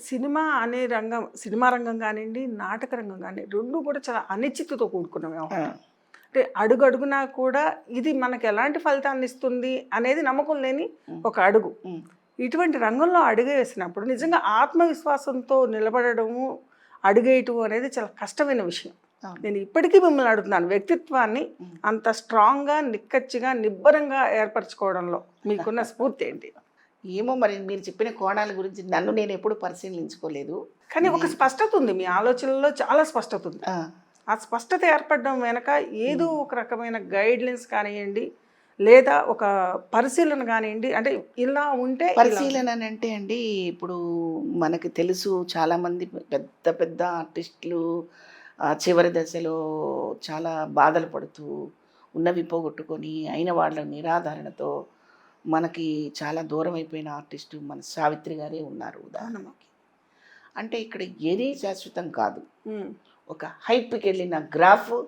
Cinema అనే రంగం cinema రంగం కానివ్వండి నాటక రంగం కానీ రెండు కూడా చాలా అనిశ్చితితో కూడుకున్న వ్యవహారం అంటే అడుగు అడుగునా కూడా ఇది మనకు ఎలాంటి ఫలితాన్ని ఇస్తుంది అనేది నమ్మకం లేని ఒక అడుగు. ఇటువంటి రంగంలో అడుగు వేసినప్పుడు నిజంగా ఆత్మవిశ్వాసంతో నిలబడము అడుగేయటం అనేది చాలా కష్టమైన విషయం. నేను ఇప్పటికీ మిమ్మల్ని అడుగుతున్నాను వ్యక్తిత్వాన్ని అంత స్ట్రాంగ్గా నిక్కచ్చిగా నిబ్బరంగా ఏర్పరచుకోవడంలో మీకున్న స్ఫూర్తి ఏంటి? ఏమో మరి మీరు చెప్పిన కోణాల గురించి నన్ను నేను ఎప్పుడు పరిశీలించుకోలేదు. కానీ ఒక స్పష్టత ఉంది మీ ఆలోచనలో చాలా స్పష్టత ఉంది. ఆ, స్పష్టత ఏర్పడడం వెనక ఏదో ఒక రకమైన గైడ్లైన్స్ కానివ్వండి లేదా ఒక పరిశీలన కానివ్వండి అంటే ఇలా ఉంటే. పరిశీలన అంటే అండి ఇప్పుడు మనకు తెలుసు చాలామంది పెద్ద పెద్ద ఆర్టిస్టులు చివరి దశలో చాలా బాధలు పడుతూ ఉన్నవి పోగొట్టుకొని అయిన వాళ్ళ నిరాధారణతో మనకి చాలా దూరం అయిపోయిన ఆర్టిస్టు మన సావిత్రి గారే ఉన్నారు ఉదాహరణకి. అంటే ఇక్కడ ఏది శాశ్వతం కాదు. ఒక హైప్కి వెళ్ళిన గ్రాఫ్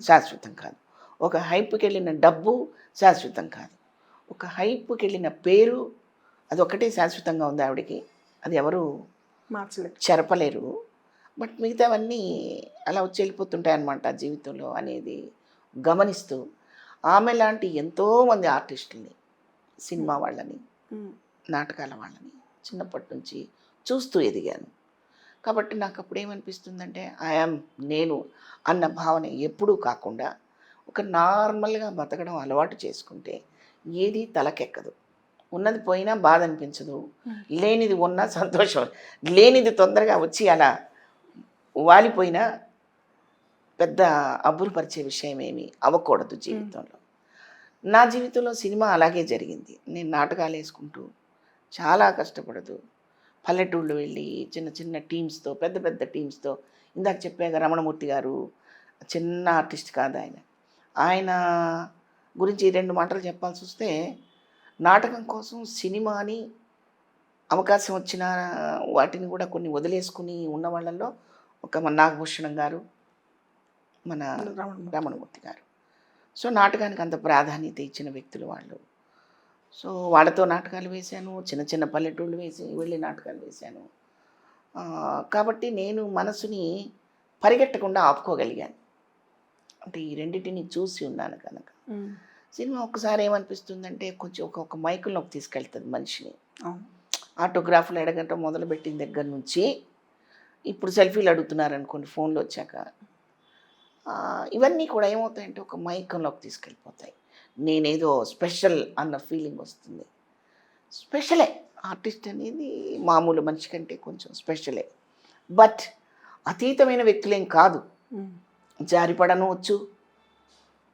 శాశ్వతం కాదు. ఒక హైప్కి వెళ్ళిన డబ్బు శాశ్వతం కాదు. ఒక హైప్కి వెళ్ళిన పేరు అది ఒకటే శాశ్వతంగా ఉంది ఆవిడకి. అది ఎవరు మార్చలేదు చెరపలేరు. బట్ మిగతావన్నీ అలా వచ్చి వెళ్ళిపోతుంటాయి అన్నమాట జీవితంలో అనేది గమనిస్తూ ఆమె లాంటి ఎంతోమంది ఆర్టిస్టుల్ని సినిమా వాళ్ళని నాటకాల వాళ్ళని చిన్నప్పటి నుంచి చూస్తూ ఎదిగాను. కాబట్టి నాకు అప్పుడు ఏమనిపిస్తుందంటే ఐఆమ్ నేను అన్న భావన ఎప్పుడూ కాకుండా ఒక నార్మల్గా బతకడం అలవాటు చేసుకుంటే ఏది తలకెక్కదు. ఉన్నది పోయినా బాధ అనిపించదు. లేనిది ఉన్నా సంతోషం. లేనిది తొందరగా వచ్చి అలా వాలిపోయినా పెద్ద అబ్బురుపరిచే విషయం ఏమీ అవ్వకూడదు జీవితంలో. నా జీవితంలో సినిమా అలాగే జరిగింది. నేను నాటకాలు వేసుకుంటూ చాలా కష్టపడదు. పల్లెటూళ్ళు వెళ్ళి చిన్న చిన్న టీమ్స్తో పెద్ద పెద్ద టీమ్స్తో ఇందాక చెప్పాక రమణమూర్తి గారు చిన్న ఆర్టిస్ట్ కాదు ఆయన. ఆయన గురించి రెండు మాటలు చెప్పాల్సి వస్తే నాటకం కోసం సినిమాని అవకాశం వచ్చిన వాటిని కూడా కొన్ని వదిలేసుకుని ఉన్న వాళ్ళల్లో ఒక మన నాగభూషణం గారు మన రమణ రమణమూర్తి గారు. సో నాటకానికి అంత ప్రాధాన్యత ఇచ్చిన వ్యక్తులు వాళ్ళు. సో వాళ్ళతో నాటకాలు వేశాను చిన్న చిన్న పల్లెటూళ్ళు వేసి వెళ్ళి నాటకాలు వేశాను. కాబట్టి నేను మనసుని పరిగెట్టకుండా ఆపుకోగలిగాను. అంటే ఈ రెండింటిని చూసి ఉన్నాను కనుక. సినిమా ఒక్కసారి ఏమనిపిస్తుందంటే కొంచెం ఒక ఒక మైకుల్లోకి తీసుకెళ్తుంది మనిషిని. ఆటోగ్రాఫ్లు అడగటం మొదలుపెట్టిన దగ్గర నుంచి ఇప్పుడు సెల్ఫీలు అడుగుతున్నారు అనుకోండి ఫోన్లో వచ్చాక. ఇవన్నీ కూడా ఏమవుతాయంటే ఒక మైకంలోకి తీసుకెళ్ళిపోతాయి. నేనేదో స్పెషల్ అన్న ఫీలింగ్ వస్తుంది. స్పెషలే. ఆర్టిస్ట్ అనేది మామూలు మనిషి కంటే కొంచెం స్పెషలే. బట్ అతీతమైన వ్యక్తులేం కాదు. జారిపడను వచ్చు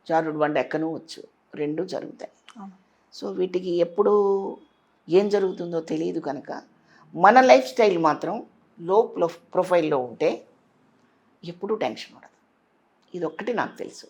జారుడు బండ ఎక్కను వచ్చు రెండు జరుగుతాయి. సో వీటికి ఎప్పుడు ఏం జరుగుతుందో తెలియదు కనుక మన లైఫ్ స్టైల్ మాత్రం లో ప్రొఫైల్లో ఉంటే ఎప్పుడూ టెన్షన్ ఇది ఒక్కటి నాకు తెలుసు.